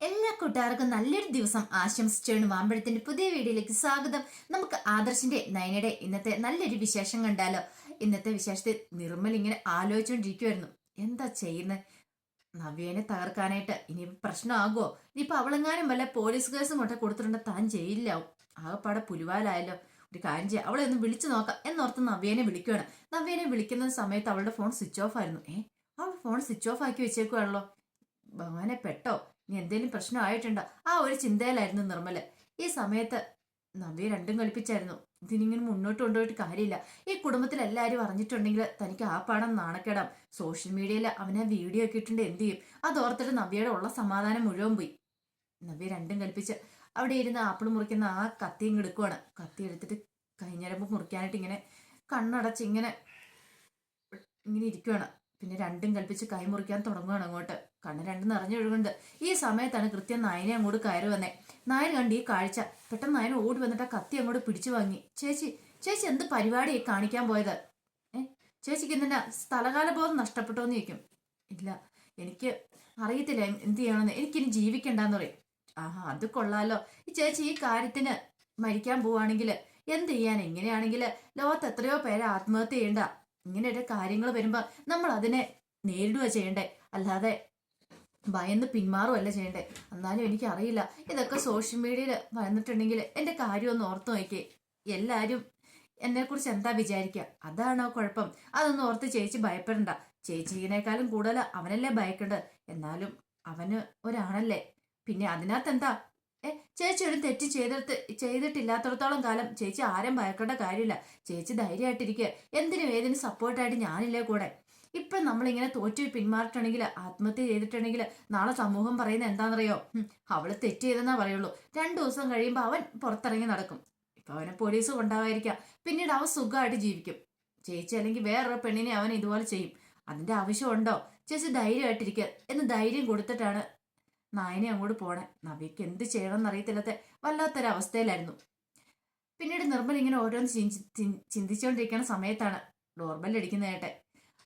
എല്ലാ കൂട്ടുകാർക്കും നല്ലൊരു ദിവസം ആശംസിച്ചാണ് വാമ്പഴത്തിന്റെ പുതിയ വീഡിയോയിലേക്ക് സ്വാഗതം. നമുക്ക് ആദർശിന്റെ നയനയുടെ ഇന്നത്തെ നല്ലൊരു വിശേഷം കണ്ടാലോ? ഇന്നത്തെ വിശേഷത്തെ നിർമ്മൽ ഇങ്ങനെ ആലോചിച്ചുകൊണ്ടിരിക്കുമായിരുന്നു എന്താ ചെയ്യുന്നത് നവ്യേനെ തകർക്കാനായിട്ട് ഇനി പ്രശ്നമാകുമോ ഇനിയിപ്പോ അവളെങ്ങാനും വല്ല പോലീസ് കേസും കൊണ്ട് കൊടുത്തിട്ടുണ്ട് താൻ ചെയ്യില്ലാവും ആകെപ്പാടെ പുലിവാലായല്ലോ. ഒരു കാര്യം ചെയ്യാം അവളെ ഒന്ന് വിളിച്ചു നോക്കാം എന്നോർത്ത് നവ്യേനെ വിളിക്കുകയാണ് നവ്യേനെ വിളിക്കുന്ന സമയത്ത് അവളുടെ ഫോൺ സ്വിച്ച് ഓഫ് ആയിരുന്നു. ഏ? അവൾ ഫോൺ സ്വിച്ച് ഓഫ് ആക്കി വെച്ചേക്കുവാണല്ലോ. ഭഗവാനെ പെട്ടോ? ഇനി എന്തെങ്കിലും പ്രശ്നമായിട്ടുണ്ടോ ആ ഒരു ചിന്തയിലായിരുന്നു നിർമ്മൽ. ഈ സമയത്ത് നവ്യ രണ്ടും കളിപ്പിച്ചായിരുന്നു. ഇതിനിങ്ങനെ മുന്നോട്ട് കൊണ്ടുപോയിട്ട് കാര്യമില്ല. ഈ കുടുംബത്തിൽ എല്ലാവരും അറിഞ്ഞിട്ടുണ്ടെങ്കിൽ തനിക്ക് ആ പാടം നാണക്കേടാം. സോഷ്യൽ മീഡിയയിൽ അവനെ വീഡിയോ ഒക്കെ ഇട്ടിട്ട് എന്ത് ചെയ്യും? അതോർത്തിട്ട് നവ്യയുടെ ഉള്ള സമാധാനം മുഴുവൻ പോയി. നവ്യ രണ്ടും കളിപ്പിച്ച് അവിടെ ഇരുന്ന് ആപ്പിൾ മുറിക്കുന്ന ആ കത്തിയും എടുക്കുവാണ്. കത്തി എടുത്തിട്ട് കഴിഞ്ഞരമ്പ് മുറിക്കാനായിട്ട് ഇങ്ങനെ കണ്ണടച്ച് ഇങ്ങനെ ഇങ്ങനെ ഇരിക്കുവാണ്. പിന്നെ രണ്ടും കൽപ്പിച്ച് കൈമുറിക്കാൻ തുടങ്ങുകയാണ് അങ്ങോട്ട്. കണ്ണ് രണ്ടും നിറഞ്ഞൊഴുകുന്നുണ്ട്. ഈ സമയത്താണ് കൃത്യം നായനെ അങ്ങോട്ട് കയറി വന്നേ. നായൻ കണ്ട് ഈ കാഴ്ച. പെട്ടെന്ന് നായൻ ഓടി വന്നിട്ട് ആ കത്തി അങ്ങോട്ട് പിടിച്ചു വാങ്ങി. ചേച്ചി ചേച്ചി എന്ത് പരിപാടിയായി കാണിക്കാൻ പോയത്? ഏ? ചേച്ചിക്ക് എന്തിനാ സ്ഥലകാല ബോധം നഷ്ടപ്പെട്ടോ എന്ന് ചോദിക്കും. ഇല്ല എനിക്ക് അറിയത്തില്ല എന്ത് ചെയ്യണമെന്ന്. എനിക്കിനി ജീവിക്കണ്ടെന്ന് പറയും. ആഹാ അത് കൊള്ളാലോ. ഈ ചേച്ചി ഈ കാര്യത്തിന് മരിക്കാൻ പോവാണെങ്കിൽ എന്ത് ചെയ്യാൻ എങ്ങനെയാണെങ്കിൽ ലോകത്ത് എത്രയോ പേരെ ആത്മഹത്യ ചെയ്യണ്ട. ഇങ്ങനെയൊക്കെ കാര്യങ്ങൾ വരുമ്പോൾ നമ്മൾ അതിനെ നേരിടുക ചെയ്യണ്ടേ? അല്ലാതെ ഭയന്ന് പിന്മാറുമല്ല ചെയ്യണ്ടേ? എന്നാലും എനിക്കറിയില്ല. ഇതൊക്കെ സോഷ്യൽ മീഡിയയിൽ വന്നിട്ടുണ്ടെങ്കിൽ എന്റെ കാര്യം ഒന്ന് ഓർത്ത് നോക്കിയേ. എല്ലാവരും എന്നെക്കുറിച്ച് എന്താ വിചാരിക്കുക അതാണോ കുഴപ്പം? അതൊന്നും ഓർത്ത് ചേച്ചി ഭയപ്പെടണ്ട. ചേച്ചിനേക്കാളും കൂടുതൽ അവനല്ലേ ഭയക്കേണ്ടത്? എന്നാലും അവന് ഒരാണല്ലേ? പിന്നെ അതിനകത്ത് എന്താ ചേച്ചി ഒരു തെറ്റ് ചെയ്തിട്ട് ചെയ്തിട്ടില്ലാത്തടത്തോളം കാലം ചേച്ചി ആരും ഭയക്കേണ്ട കാര്യമില്ല. ചേച്ചി ധൈര്യമായിട്ടിരിക്കുക എന്തിനും ഏതിനും സപ്പോർട്ടായിട്ട് ഞാനില്ലേ കൂടെ. ഇപ്പം നമ്മളിങ്ങനെ തോറ്റു പിന്മാറിയിട്ടുണ്ടെങ്കിൽ ആത്മഹത്യ ചെയ്തിട്ടുണ്ടെങ്കിൽ നാളെ സമൂഹം പറയുന്ന എന്താണെന്നറിയോ? അവൾ തെറ്റ് ചെയ്തെന്നാ പറയുള്ളൂ. രണ്ടു ദിവസം കഴിയുമ്പോൾ അവൻ പുറത്തിറങ്ങി നടക്കും. ഇപ്പൊ അവനെ പോലീസ് കൊണ്ടാവാതിരിക്കാം പിന്നീട് അവൻ സുഖമായിട്ട് ജീവിക്കും. ചേച്ചി അല്ലെങ്കിൽ വേറൊരു പെണ്ണിനെ അവൻ ഇതുപോലെ ചെയ്യും. അതിന്റെ ആവശ്യമുണ്ടോ? ചേച്ചി ധൈര്യമായിട്ടിരിക്കുക എന്ന് ധൈര്യം കൊടുത്തിട്ടാണ് നായനെ അങ്ങോട്ട് പോണേ. നവ്യക്ക് എന്ത് ചെയ്യണമെന്ന് അറിയത്തില്ലാത്ത വല്ലാത്തൊരവസ്ഥയിലായിരുന്നു. പിന്നീട് നിർമ്മൽ ഇങ്ങനെ ഓരോന്ന് ചിന്തി ചിന്തി- ചിന്തിച്ചുകൊണ്ടിരിക്കുന്ന സമയത്താണ് ഡോർബെൽ അടിക്കുന്ന കേട്ടെ.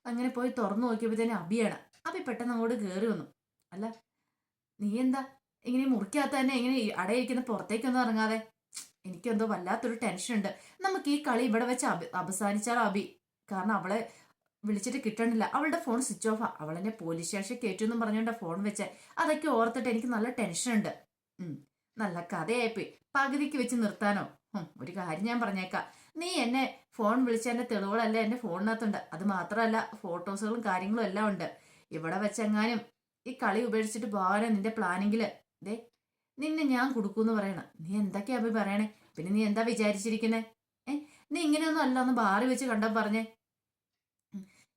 അങ്ങനെ പോയി തുറന്നു നോക്കിയപ്പോഴത്തേനും അബിയാണ്. അബി പെട്ടെന്ന് അങ്ങോട്ട് കയറി വന്നു. അല്ല നീ എന്താ ഇങ്ങനെ മുറിക്കാത്ത തന്നെ ഇങ്ങനെ അടയിരിക്കുന്ന പുറത്തേക്കൊന്നും ഇറങ്ങാതെ? എനിക്കെന്തോ വല്ലാത്തൊരു ടെൻഷൻ ഉണ്ട് നമുക്ക് ഈ കളി ഇവിടെ വെച്ച് അവസാനിച്ചാലോ അബി. കാരണം അവളെ വിളിച്ചിട്ട് കിട്ടണില്ല. അവളുടെ ഫോൺ സ്വിച്ച് ഓഫാ അവളെന്നെ പോലീസ് സ്റ്റേഷൻ കയറ്റുമെന്നും പറഞ്ഞുകൊണ്ട് ഫോൺ വെച്ച്. അതൊക്കെ ഓർത്തിട്ട് എനിക്ക് നല്ല ടെൻഷൻ ഉണ്ട്. ഉം, നല്ല കഥയായിപ്പോയി. പകുതിക്ക് വെച്ച് നിർത്താനോ? ഒരു കാര്യം ഞാൻ പറഞ്ഞേക്കാം. നീ എന്നെ ഫോൺ വിളിച്ചതിന്റെ തെളിവുകളല്ല എന്റെ ഫോണിനകത്തുണ്ട് അത് മാത്രമല്ല ഫോട്ടോസുകളും കാര്യങ്ങളും എല്ലാം ഉണ്ട്. ഇവിടെ വെച്ചെങ്ങാനും ഈ കളി ഉപേക്ഷിച്ചിട്ട് പോകാനോ നിന്റെ പ്ലാനിങ്ങിൽ ദേ നിന്നെ ഞാൻ കൊടുക്കൂന്ന് പറയണം. നീ എന്തൊക്കെയാ പോയി പറയണേ? പിന്നെ നീ എന്താ വിചാരിച്ചിരിക്കുന്നേ ഏ? നീ ഇങ്ങനെയൊന്നും അല്ല ഒന്ന് ബാറി വെച്ച് കണ്ടോ പറഞ്ഞേ.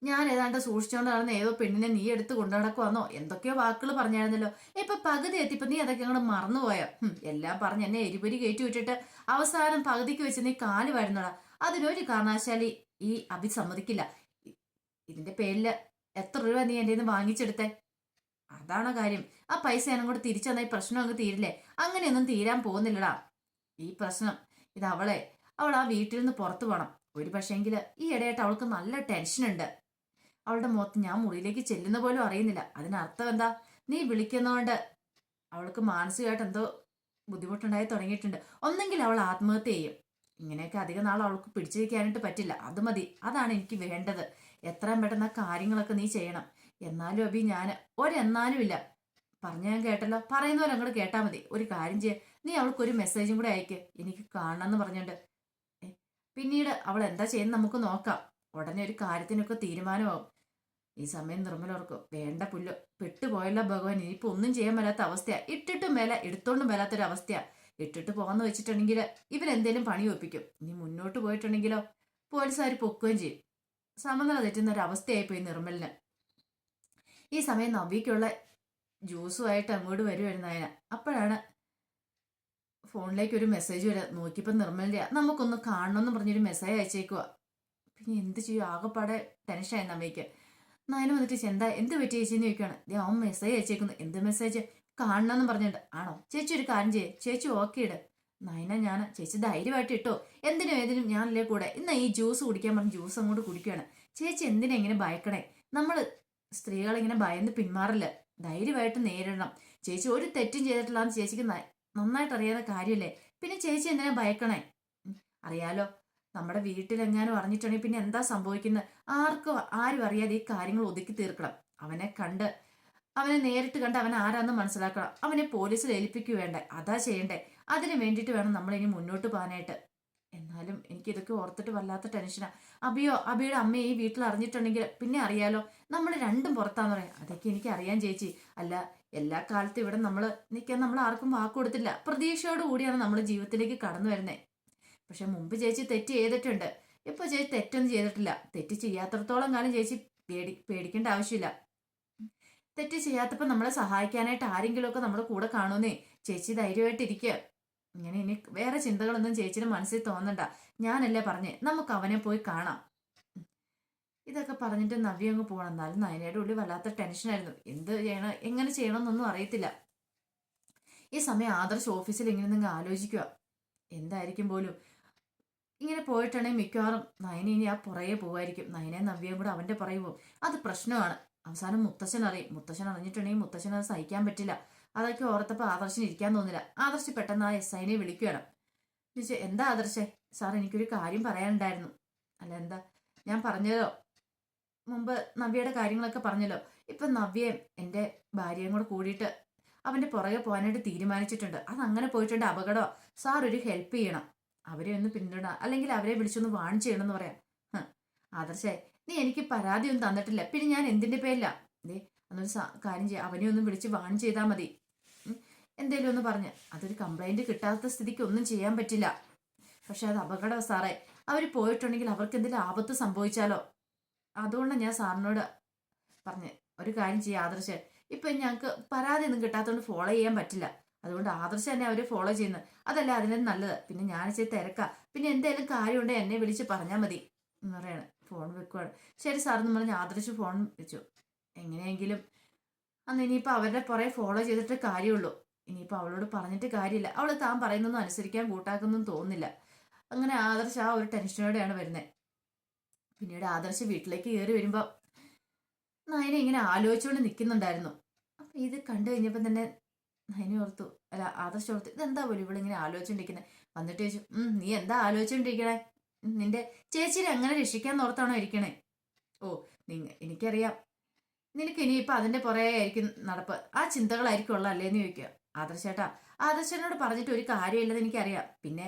ഞാൻ ഏതാണ്ട് സൂക്ഷിച്ചുകൊണ്ട് നടന്ന ഏതോ പെണ്ണിനെ നീ എടുത്ത് കൊണ്ടുനടക്കുവാന്നോ? എന്തൊക്കെയോ വാക്കുകൾ പറഞ്ഞായിരുന്നല്ലോ. ഇപ്പൊ പകുതി എത്തിയപ്പോ നീ അതൊക്കെ അങ്ങോട്ട് മറന്നുപോയോ? എല്ലാം പറഞ്ഞ് എന്നെ എരിപൊരി കയറ്റി വിട്ടിട്ട് അവസാനം പകുതിക്ക് വെച്ച് നീ കാൽ വരുന്നടാ. അതിനൊരു കാരണവശാലി ഈ അഭി സമ്മതിക്കില്ല. ഇതിന്റെ പേരിൽ എത്ര രൂപ നീ എന്റെ നിന്ന് വാങ്ങിച്ചെടുത്തേ? അതാണ് കാര്യം. ആ പൈസ ഞാനും കൂടെ തിരിച്ചു തന്നാൽ ഈ പ്രശ്നം അങ്ങ് തീരില്ലേ? അങ്ങനെയൊന്നും തീരാൻ പോകുന്നില്ലടാ. ഈ പ്രശ്നം ഇത് അവളെ അവൾ ആ വീട്ടിൽ നിന്ന് പുറത്തു പോകണം ഒരു പക്ഷേങ്കിൽ ഈ ഇടയായിട്ട് അവൾക്ക് നല്ല ടെൻഷനുണ്ട്. അവളുടെ മുഖത്ത് ഞാൻ മുറിയിലേക്ക് ചെല്ലുന്ന പോലും അറിയുന്നില്ല. അതിനർത്ഥം എന്താ? നീ വിളിക്കുന്നതുകൊണ്ട് അവൾക്ക് മാനസികമായിട്ട് എന്തോ ബുദ്ധിമുട്ടുണ്ടായി തുടങ്ങിയിട്ടുണ്ട്. ഒന്നെങ്കിൽ അവൾ ആത്മഹത്യ ചെയ്യും. ഇങ്ങനെയൊക്കെ അധികം നാൾ അവൾക്ക് പിടിച്ചു വയ്ക്കാനായിട്ട് പറ്റില്ല. അത് മതി. അതാണ് എനിക്ക് വേണ്ടത്. എത്രയും പെട്ടെന്ന് കാര്യങ്ങളൊക്കെ നീ ചെയ്യണം. എന്നാലും അഭി ഞാൻ ഒരെന്നാലും ഇല്ല. പറഞ്ഞു ഞാൻ കേട്ടല്ലോ. പറയുന്ന പോലെ അങ്ങോട്ട് കേട്ടാൽ മതി. ഒരു കാര്യം ചെയ്യ. നീ അവൾക്ക് ഒരു മെസ്സേജും കൂടെ അയക്ക്. എനിക്ക് കാണണം എന്ന് പറഞ്ഞിട്ട് പിന്നീട് അവൾ എന്താ ചെയ്യുന്നത് നമുക്ക് നോക്കാം. ഉടനെ ഒരു കാര്യത്തിനൊക്കെ തീരുമാനമാവും. ഈ സമയം നിർമ്മലോർക്കും വേണ്ട പുല്ല് പെട്ടുപോയല്ലോ ഭഗവാൻ. ഇനിയിപ്പോ ഒന്നും ചെയ്യാൻ മേലാത്ത അവസ്ഥയാ. ഇട്ടിട്ടും മേല എടുത്തോണ്ടും മേലാത്തൊരു അവസ്ഥയാ. ഇട്ടിട്ട് പോകാന്ന് വെച്ചിട്ടുണ്ടെങ്കിൽ ഇവരെന്തേലും പണി ഒപ്പിക്കും. ഇനി മുന്നോട്ട് പോയിട്ടുണ്ടെങ്കിലോ പോലീസുകാർ പൊക്കുകയും ചെയ്യും. സമനില തെറ്റുന്ന ഒരു അവസ്ഥയായിപ്പോയി നിർമ്മലിന്. ഈ സമയം നവ്യക്കുള്ള ജ്യൂസുമായിട്ട് അങ്ങോട്ട് വരുമായിരുന്നു അതിന് അപ്പോഴാണ് ഫോണിലേക്ക് ഒരു മെസ്സേജ് വരാം. നോക്കിയപ്പോൾ നിർമ്മലിന്റെ നമുക്കൊന്ന് കാണണമെന്ന് പറഞ്ഞൊരു മെസ്സേജ് അയച്ചേക്കുക പിന്നെ എന്ത് ചെയ്യും? ആകെപ്പാടെ ടെൻഷനായി നമ്മയ്ക്ക് നായന വന്നിട്ട് ചേച്ചി എന്താ എന്ത് പറ്റി ചേച്ചിന്ന് ചോദിക്കുകയാണ് ദേ അവൻ മെസ്സേജ് അയച്ചേക്കുന്നു. എന്ത് മെസ്സേജ് കാണണമെന്ന് പറഞ്ഞിട്ട് ആണോ? ചേച്ചി ഒരു കാര്യം ചെയ്യേ. ചേച്ചി ഓക്കെ ഇട്. നയന ഞാൻ ചേച്ചി ധൈര്യമായിട്ട് ഇട്ടോ. എന്തിനും ഏതിനും ഞാനല്ലേ കൂടെ. ഇന്ന് ഈ ജ്യൂസ് കുടിക്കാൻ പറഞ്ഞ് ജ്യൂസ് അങ്ങോട്ട് കുടിക്കുകയാണ് ചേച്ചി എന്തിനാ ഇങ്ങനെ ഭയക്കണേ? നമ്മൾ സ്ത്രീകളിങ്ങനെ ഭയന്ന് പിന്മാറില്ല? ധൈര്യമായിട്ട് നേരിടണം. ചേച്ചി ഒരു തെറ്റും ചെയ്തിട്ടില്ലാന്ന് ചേച്ചിക്ക് നന്നായിട്ട് അറിയാവുന്ന കാര്യമല്ലേ പിന്നെ ചേച്ചി എന്തിനാ ഭയക്കണേ? അറിയാലോ. നമ്മുടെ വീട്ടിലെങ്ങാനും അറിഞ്ഞിട്ടുണ്ടെങ്കിൽ പിന്നെ എന്താ സംഭവിക്കുന്നത് ആർക്കും ആരും അറിയാതെ ഈ കാര്യങ്ങൾ ഒതുക്കി തീർക്കണം. അവനെ കണ്ട് അവനെ നേരിട്ട് കണ്ട് അവൻ ആരാന്ന് മനസ്സിലാക്കണം. അവനെ പോലീസിൽ ഏൽപ്പിക്കുക വേണ്ടേ? അതാ ചെയ്യണ്ടേ? അതിന് വേണ്ടിയിട്ട് വേണം നമ്മൾ ഇനി മുന്നോട്ട് പോകാനായിട്ട്. എന്നാലും എനിക്ക് ഇതൊക്കെ ഓർത്തിട്ട് വല്ലാത്ത ടെൻഷനാണ് അബിയോ അബിയുടെ അമ്മ ഈ വീട്ടിൽ അറിഞ്ഞിട്ടുണ്ടെങ്കിൽ പിന്നെ അറിയാലോ? നമ്മൾ രണ്ടും പുറത്താന്ന് പറയാം. അതൊക്കെ എനിക്ക് അറിയാൻ ചേച്ചി. അല്ല എല്ലാ കാലത്തും ഇവിടെ നമ്മൾ നിൽക്കാൻ നമ്മൾ ആർക്കും വാക്ക് കൊടുത്തില്ല. പ്രതീക്ഷയോട് കൂടിയാണ് നമ്മൾ ജീവിതത്തിലേക്ക് കടന്നു വരുന്നത് പക്ഷെ മുമ്പ് ചേച്ചി തെറ്റ് ചെയ്തിട്ടുണ്ട്. ഇപ്പൊ ചേച്ചി തെറ്റൊന്നും ചെയ്തിട്ടില്ല. തെറ്റ് ചെയ്യാത്തടത്തോളം കാലം ചേച്ചി പേടി പേടിക്കേണ്ട ആവശ്യമില്ല. തെറ്റ് ചെയ്യാത്തപ്പോൾ നമ്മളെ സഹായിക്കാനായിട്ട് ആരെങ്കിലും ഒക്കെ നമ്മുടെ കൂടെ കാണുന്നേ. ചേച്ചി ധൈര്യമായിട്ട് ഇരിക്കുക ഇങ്ങനെ ഇനി വേറെ ചിന്തകളൊന്നും ചേച്ചിയുടെ മനസ്സിൽ തോന്നണ്ട. ഞാനല്ലേ പറഞ്ഞേ നമുക്ക് അവനെ പോയി കാണാം. ഇതൊക്കെ പറഞ്ഞിട്ട് നവ്യ അങ്ങ് പോകണം എന്നാലും നയനയുടെ ഉള്ളിൽ വല്ലാത്ത ടെൻഷനായിരുന്നു എന്ത് ചെയ്യണം എങ്ങനെ ചെയ്യണമെന്നൊന്നും അറിയത്തില്ല. ഈ സമയം ആദർശ് ഓഫീസിൽ ഇങ്ങനെ നിങ്ങൾ ആലോചിക്കുക എന്തായിരിക്കും പോലും? ഇങ്ങനെ പോയിട്ടാണെങ്കിൽ മിക്കവാറും നയന ഇനി ആ പുറകെ പോകുമായിരിക്കും. നയനെ നവ്യയും കൂടെ അവന്റെ പുറകെ പോകും. അത് പ്രശ്നമാണ്. അവസാനം മുത്തശ്ശൻ അറിയും. മുത്തശ്ശൻ അറിഞ്ഞിട്ടുണ്ടെങ്കിൽ മുത്തശ്ശൻ അത് സഹിക്കാൻ പറ്റില്ല. അതൊക്കെ ഓർത്തപ്പോൾ ആദർശൻ ഇരിക്കാൻ തോന്നില്ല. ആദർശ് പെട്ടെന്ന് ആ എസ് ഐനെ വിളിക്കുകയാണ്. ചോദിച്ചു എന്താ ആദർശേ? സാർ എനിക്കൊരു കാര്യം പറയാനുണ്ടായിരുന്നു. അല്ല എന്താ? ഞാൻ പറഞ്ഞല്ലോ. മുമ്പ് നവ്യയുടെ കാര്യങ്ങളൊക്കെ പറഞ്ഞല്ലോ. ഇപ്പം നവ്യയും എന്റെ ഭാര്യയും കൂടെ കൂടിയിട്ട് അവന്റെ പുറകെ പോകാനായിട്ട് തീരുമാനിച്ചിട്ടുണ്ട്. അത് അങ്ങനെ പോയിട്ടുണ്ട്. അപകടമോ. സാർ ഒരു ഹെൽപ്പ് ചെയ്യണം. അവരെ ഒന്ന് പിന്തുണ അല്ലെങ്കിൽ അവരെ വിളിച്ചൊന്ന് വാൺ ചെയ്യണം എന്ന് പറയാം ആദർശേ നീ എനിക്ക് പരാതി ഒന്നും തന്നിട്ടില്ല. പിന്നെ ഞാൻ എന്തിന്റെ പേരില്ല ദേ അന്നൊരു കാര്യം ചെയ്യാം അവനെ ഒന്ന് വിളിച്ച് വാൺ ചെയ്താൽ മതി. എന്തേലും ഒന്ന് പറഞ്ഞ്. അതൊരു കംപ്ലൈന്റ് കിട്ടാത്ത സ്ഥിതിക്ക് ഒന്നും ചെയ്യാൻ പറ്റില്ല. പക്ഷെ അത് അപകടം സാറേ. അവർ പോയിട്ടുണ്ടെങ്കിൽ അവർക്ക് എന്തെങ്കിലും ആപത്ത് സംഭവിച്ചാലോ? അതുകൊണ്ടാണ് ഞാൻ സാറിനോട് പറഞ്ഞ്. ഒരു കാര്യം ചെയ്യാം ആദർശ്. ഇപ്പൊ ഞങ്ങൾക്ക് പരാതി ഒന്നും കിട്ടാത്തതുകൊണ്ട് ഫോളോ ചെയ്യാൻ പറ്റില്ല. അതുകൊണ്ട് ആദർശം തന്നെ അവർ ഫോളോ ചെയ്യുന്നത് അതല്ല അതിനും നല്ലത്. പിന്നെ ഞാൻ ചെയ്ത് തിരക്കാം. പിന്നെ എന്തെങ്കിലും കാര്യമുണ്ടെങ്കിൽ എന്നെ വിളിച്ച് പറഞ്ഞാൽ മതി എന്ന് പറയാണ്. ഫോൺ വെക്കുവാണ്. ശരി സാർ എന്ന് പറഞ്ഞ് ആദർശ് ഫോൺ വെച്ചു. എങ്ങനെയെങ്കിലും അന്ന് ഇനിയിപ്പോൾ അവരുടെ പുറകെ ഫോളോ ചെയ്തിട്ട് കാര്യമുള്ളൂ. ഇനിയിപ്പോൾ അവളോട് പറഞ്ഞിട്ട് കാര്യമില്ല. അവൾ താൻ പറയുന്നൊന്നും അനുസരിക്കാൻ കൂട്ടാക്കുന്നൊന്നും തോന്നുന്നില്ല. അങ്ങനെ ആദർശ് ആ ഒരു ടെൻഷനോടെയാണ് വരുന്നത് പിന്നീട് ആദർശ് വീട്ടിലേക്ക് കയറി വരുമ്പോൾ നയന ഇങ്ങനെ ആലോചിച്ചുകൊണ്ട് നിൽക്കുന്നുണ്ടായിരുന്നു അപ്പം ഇത് കണ്ടു കഴിഞ്ഞപ്പോൾ തന്നെ നയന ഓർത്തു. അല്ല ആദർശ് ഓർത്തു ഇതെന്താ പോലും ഇവളിങ്ങനെ ആലോചിച്ചോണ്ടിരിക്കുന്നത് വന്നിട്ട് ചോദിച്ചു "ഉം, നീ എന്താ ആലോചിച്ചോണ്ടിരിക്കണേ? നിന്റെ ചേച്ചിനെ അങ്ങനെ രക്ഷിക്കാൻ ഓർത്താണോ ഇരിക്കണേ? ഓ നിങ്ങ എനിക്കറിയാം. നിനക്ക് ഇനിയിപ്പോൾ അതിന്റെ പുറകെ ആയിരിക്കും നടപ്പ്. ആ ചിന്തകളായിരിക്കും ഉള്ള അല്ലേന്ന് ചോദിക്കുക. ആദർശേട്ടാ ആദർശനോട് പറഞ്ഞിട്ട് ഒരു കാര്യമില്ലെന്ന് എനിക്കറിയാം. പിന്നെ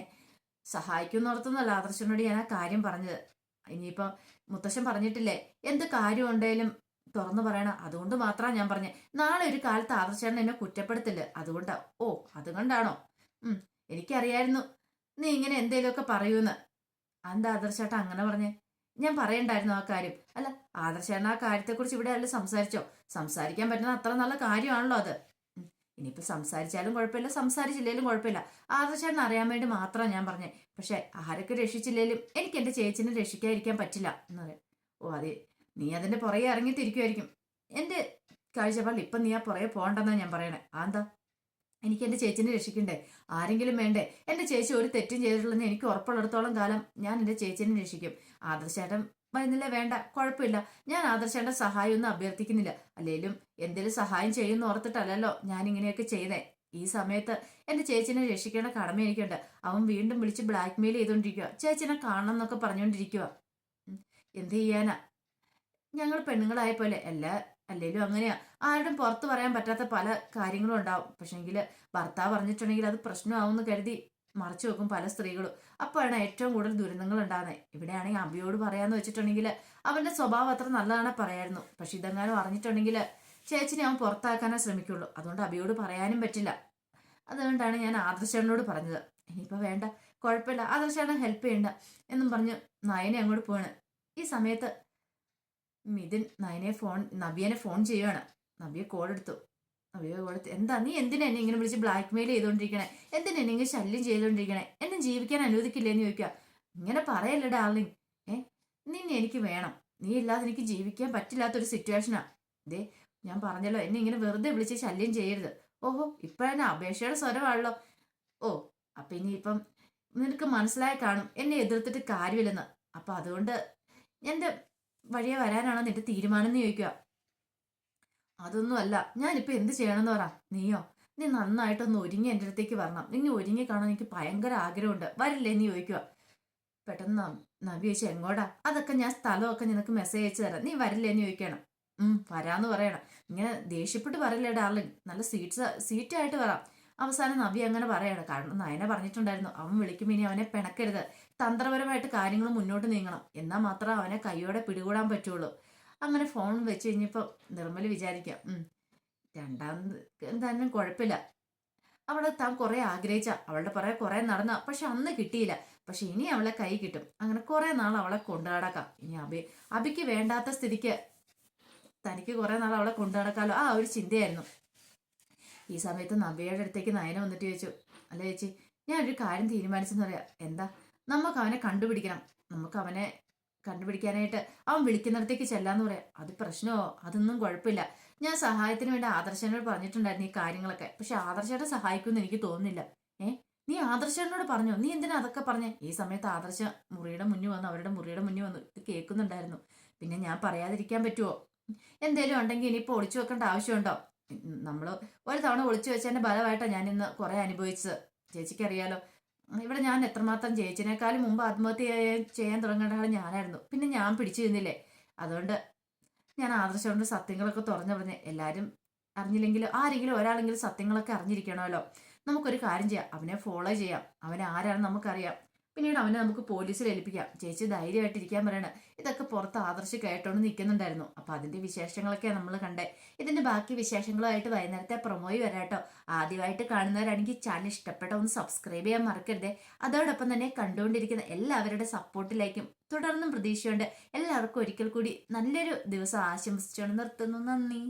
സഹായിക്കും ഓർത്തുന്നല്ല ആദർശനോട് ഞാൻ ആ കാര്യം പറഞ്ഞത്. ഇനിയിപ്പം മുത്തശ്ശൻ പറഞ്ഞിട്ടില്ലേ എന്ത് കാര്യം ഉണ്ടെങ്കിലും തുറന്നു പറയണം. അതുകൊണ്ട് മാത്രമാണ് ഞാൻ പറഞ്ഞത് നാളെ ഒരു കാലത്ത് ആദർശേട്ടൻ എന്നെ കുറ്റപ്പെടുത്തില്ല. അതുകൊണ്ടാ. ഓ അതുകൊണ്ടാണോ? ഉം എനിക്കറിയായിരുന്നു. നീ ഇങ്ങനെ എന്തേലുമൊക്കെ പറയൂന്ന്. എന്താ ആദർശേട്ടൻ അങ്ങനെ പറഞ്ഞേ? ഞാൻ പറയണ്ടായിരുന്നു ആ കാര്യം. അല്ല ആദർശേട്ടൻ ആ കാര്യത്തെക്കുറിച്ച് ഇവിടെ അല്ല സംസാരിച്ചോ? സംസാരിക്കാൻ പറ്റുന്ന അത്ര നല്ല കാര്യമാണല്ലോ അത്. ഇനിയിപ്പോ സംസാരിച്ചാലും കുഴപ്പമില്ല സംസാരിച്ചില്ലേലും കുഴപ്പമില്ല. ആദർശേട്ടൻ അറിയാൻ വേണ്ടി മാത്രമാണ് ഞാൻ പറഞ്ഞേ. പക്ഷെ ആരൊക്കെ രക്ഷിച്ചില്ലേലും എനിക്ക് എന്റെ ചേച്ചിനെ രക്ഷിക്കാതിരിക്കാൻ പറ്റില്ല എന്ന് പറയാം. ഓ അതെ. നീ അതിന്റെ പുറകെ ഇറങ്ങിത്തിരിക്കുമായിരിക്കും എന്റെ കാഴ്ചപ്പാടിൽ ഇപ്പം നീ ആ പുറകെ പോകണ്ടെന്നാണ് ഞാൻ പറയണേ. ആ എന്താ? എനിക്ക് എന്റെ ചേച്ചിനെ രക്ഷിക്കണ്ടേ? ആരെങ്കിലും വേണ്ടേ? എന്റെ ചേച്ചി ഒരു തെറ്റും ചെയ്തിട്ടുള്ളതെന്ന് എനിക്ക് ഉറപ്പുള്ളിടത്തോളം കാലം ഞാൻ എന്റെ ചേച്ചിനെ രക്ഷിക്കും. ആദർശേട്ടൻ വരുന്നില്ല വേണ്ട കുഴപ്പമില്ല. ഞാൻ ആദർശേട്ടൻ സഹായമൊന്നും അഭ്യർത്ഥിക്കുന്നില്ല. അല്ലെങ്കിലും എന്തെങ്കിലും സഹായം ചെയ്യുമെന്ന് ഓർത്തിട്ടല്ലല്ലോ ഞാൻ ഇങ്ങനെയൊക്കെ ചെയ്തേ. ഈ സമയത്ത് എന്റെ ചേച്ചിനെ രക്ഷിക്കേണ്ട കടമ എനിക്കുണ്ട്. അവൻ വീണ്ടും വിളിച്ച് ബ്ലാക്ക്മെയിൽ ചെയ്തുകൊണ്ടിരിക്കുക ചേച്ചിനെ കാണണം എന്നൊക്കെ പറഞ്ഞുകൊണ്ടിരിക്കുക എന്ത് ചെയ്യാനാ? ഞങ്ങൾ പെണ്ണുങ്ങളായ പോലെ എല്ലാ അല്ലേലും അങ്ങനെയാ. ആരുടെയും പുറത്ത് പറയാൻ പറ്റാത്ത പല കാര്യങ്ങളും ഉണ്ടാവും. പക്ഷെങ്കിൽ ഭർത്താവ് പറഞ്ഞിട്ടുണ്ടെങ്കിൽ അത് പ്രശ്നമാവുമെന്ന് കരുതി മറച്ചു വെക്കും പല സ്ത്രീകളും. അപ്പോഴാണ് ഏറ്റവും കൂടുതൽ ദുരന്തങ്ങൾ ഉണ്ടാകുന്നത് ഇവിടെയാണെങ്കിൽ അബിയോട് പറയാന്ന് വെച്ചിട്ടുണ്ടെങ്കിൽ അവന്റെ സ്വഭാവം അത്ര നല്ലതാണ് പറയായിരുന്നു. പക്ഷെ ഇതെങ്ങാനും അറിഞ്ഞിട്ടുണ്ടെങ്കിൽ ചേച്ചിനെ അവൻ പുറത്താക്കാനേ ശ്രമിക്കുള്ളൂ. അതുകൊണ്ട് അബിയോട് പറയാനും പറ്റില്ല. അതുകൊണ്ടാണ് ഞാൻ ആദർശനോട് പറഞ്ഞത്. ഇനിയിപ്പോൾ വേണ്ട. കുഴപ്പമില്ല. ആദർശാണ് ഹെൽപ്പ് ചെയ്യണ്ട എന്നും പറഞ്ഞ് നയനെ അങ്ങോട്ട് പോവാണ്. ഈ സമയത്ത് മിഥുൻ നയനെ ഫോൺ നവ്യനെ ഫോൺ ചെയ്യുവാണ്. നവ്യ കോൾ എടുത്തു. നവ്യ കോൾ എടുത്തു എന്താ നീ എന്തിനാ എന്നെ ഇങ്ങനെ വിളിച്ച് ബ്ലാക്ക് മെയിൽ ചെയ്തുകൊണ്ടിരിക്കണേ എന്തിനാ എന്നെ ഇങ്ങനെ ശല്യം ചെയ്തുകൊണ്ടിരിക്കണേ എന്നെ ജീവിക്കാൻ അനുവദിക്കില്ലേന്ന് ചോദിക്കുക ഇങ്ങനെ പറയല്ലേ ഡാർലിങ് ഏ? നിന്നെ എനിക്ക് വേണം. നീ ഇല്ലാതെ എനിക്ക് ജീവിക്കാൻ പറ്റില്ലാത്തൊരു സിറ്റുവേഷനാ ദേ ഞാൻ പറഞ്ഞല്ലോ എന്നെ ഇങ്ങനെ വെറുതെ വിളിച്ച് ശല്യം ചെയ്യരുത്. ഓഹോ ഇപ്പോഴെന്നെ അപേക്ഷയുടെ സ്വരമാണല്ലോ. ഓ അപ്പൊ ഇനിയിപ്പം നിനക്ക് മനസ്സിലായി കാണും. എന്നെ എതിർത്തിട്ട് കാര്യമില്ലെന്ന്. അപ്പൊ അതുകൊണ്ട് എന്റെ വഴിയെ വരാനാണോ നിന്റെ തീരുമാനം എന്ന് ചോദിക്കുക. അതൊന്നും അല്ല. ഞാനിപ്പോ എന്ത് ചെയ്യണമെന്ന് പറ. നീയോ? നീ നന്നായിട്ടൊന്ന് ഒരുങ്ങി എന്റെ അടുത്തേക്ക് വരണം. നീ ഒരുങ്ങി കാണാൻ എനിക്ക് ഭയങ്കര ആഗ്രഹമുണ്ട്. വരില്ലേ എന്ന് ചോദിക്കുക. പെട്ടെന്ന് നബി നവി ചോദിച്ചു എങ്ങോട്ടാ അതൊക്കെ ഞാൻ സ്ഥലമൊക്കെ നിനക്ക് മെസ്സേജ് അയച്ചു തരാം. നീ വരില്ലേ എന്ന് ചോദിക്കണം. ഉം വരാന്ന് പറയണം. ഇങ്ങനെ ദേഷ്യപ്പെട്ട് പറയില്ലേ ഡാർലിൻ നല്ല സീറ്റ്സ് സീറ്റായിട്ട് വരാം അവസാനം നവി അങ്ങനെ പറയണം. കാരണം നയന പറഞ്ഞിട്ടുണ്ടായിരുന്നു അവൻ വിളിക്കുമ്പോൾ ഇനി അവനെ പിണക്കരുത്. തന്ത്രപരമായിട്ട് കാര്യങ്ങൾ മുന്നോട്ട് നീങ്ങണം. എന്നാൽ മാത്രം അവനെ കൈയോടെ പിടികൂടാൻ പറ്റുള്ളൂ. അങ്ങനെ ഫോൺ വെച്ച് കഴിഞ്ഞപ്പോൾ നിർമ്മൽ വിചാരിക്കാം രണ്ടാം എന്തായാലും കുഴപ്പമില്ല. അവളെ താൻ കുറേ ആഗ്രഹിച്ച. അവളുടെ പുറകെ കുറേ നടന്ന. പക്ഷെ അന്ന് കിട്ടിയില്ല. പക്ഷെ ഇനി അവളെ കൈ കിട്ടും. അങ്ങനെ കുറേ നാൾ അവളെ കൊണ്ടു നടക്കാം. ഇനി അബി അബിക്ക് വേണ്ടാത്ത സ്ഥിതിക്ക് തനിക്ക് കുറേ നാൾ അവളെ കൊണ്ടു നടക്കാമല്ലോ ആ ഒരു ചിന്തയായിരുന്നു. ഈ സമയത്ത് നവ്യയുടെ അടുത്തേക്ക് നയന വന്നിട്ട് ചോദിച്ചു അല്ല ചേച്ചി ഞാൻ ഒരു കാര്യം തീരുമാനിച്ചെന്ന് പറയാം. എന്താ? നമുക്ക് അവനെ കണ്ടുപിടിക്കണം. നമുക്ക് അവനെ കണ്ടുപിടിക്കാനായിട്ട് അവൻ വിളിക്കുന്നിടത്തേക്ക് ചെല്ലാന്ന് പറയാം. അത് പ്രശ്നമോ? അതൊന്നും കുഴപ്പമില്ല. ഞാൻ സഹായത്തിന് വേണ്ടി ആദർശനോട് പറഞ്ഞിട്ടുണ്ടായിരുന്നു ഈ കാര്യങ്ങളൊക്കെ. പക്ഷെ ആദർശയുടെ സഹായിക്കുമെന്ന് എനിക്ക് തോന്നുന്നില്ല. ഏ? നീ ആദർശനോട് പറഞ്ഞോ? നീ എന്തിനാ അതൊക്കെ പറഞ്ഞേ? ഈ സമയത്ത് ആദർശ മുറിയുടെ മുന്നിൽ വന്നു. അവരുടെ മുറിയുടെ മുന്നിൽ വന്നു. ഇത് കേൾക്കുന്നുണ്ടായിരുന്നു. പിന്നെ ഞാൻ പറയാതിരിക്കാൻ പറ്റുമോ എന്തേലും ഉണ്ടെങ്കിൽ ഇനിയിപ്പോൾ ഒളിച്ചു വെക്കേണ്ട ആവശ്യമുണ്ടോ? നമ്മൾ ഒരു തവണ ഒളിച്ചു വെച്ചതിന്റെ ഫലമായിട്ടാണ് ഞാൻ ഇന്ന് കുറെ അനുഭവിച്ചത്. ചേച്ചിക്ക് അറിയാലോ ഇവിടെ ഞാൻ എത്രമാത്രം ചേച്ചിനേക്കാളും മുമ്പ് ആത്മഹത്യ ചെയ്യാൻ തുടങ്ങേണ്ട ആൾ ഞാനായിരുന്നു. പിന്നെ ഞാൻ പിടിച്ചു നിന്നില്ലേ അതുകൊണ്ട് ഞാൻ ആദർശമുണ്ട് സത്യങ്ങളൊക്കെ തുറന്നു പറഞ്ഞ് എല്ലാവരും അറിഞ്ഞില്ലെങ്കിലും ആരെങ്കിലും ഒരാളെങ്കിലും സത്യങ്ങളൊക്കെ അറിഞ്ഞിരിക്കണമല്ലോ. നമുക്കൊരു കാര്യം ചെയ്യാം. അവനെ ഫോളോ ചെയ്യാം. അവൻ ആരാണെന്ന് നമുക്കറിയാം. പിന്നീട് അവനെ നമുക്ക് പോലീസിൽ ഏൽപ്പിക്കാം. ചേച്ചി ധൈര്യമായിട്ടിരിക്കാൻ പറയണ. ഇതൊക്കെ പുറത്ത് ആദർശ് കേട്ടോണ്ട് നിൽക്കുന്നുണ്ടായിരുന്നു അപ്പൊ അതിന്റെ വിശേഷങ്ങളൊക്കെ നമ്മൾ കണ്ടേ. ഇതിന്റെ ബാക്കി വിശേഷങ്ങളുമായിട്ട് വൈകുന്നേരത്തെ പ്രൊമോയി വരാട്ടോ ആദ്യമായിട്ട് കാണുന്നവരാണെങ്കിൽ ചാനൽ ഇഷ്ടപ്പെട്ട ഒന്ന് സബ്സ്ക്രൈബ് ചെയ്യാൻ മറക്കരുതേ. അതോടൊപ്പം തന്നെ കണ്ടുകൊണ്ടിരിക്കുന്ന എല്ലാവരുടെ സപ്പോർട്ടിലേക്കും തുടർന്നും പ്രതീക്ഷയുണ്ട്. എല്ലാവർക്കും ഒരിക്കൽ കൂടി നല്ലൊരു ദിവസം ആശംസിച്ചുകൊണ്ട് നിർത്തുന്നു. നന്ദി.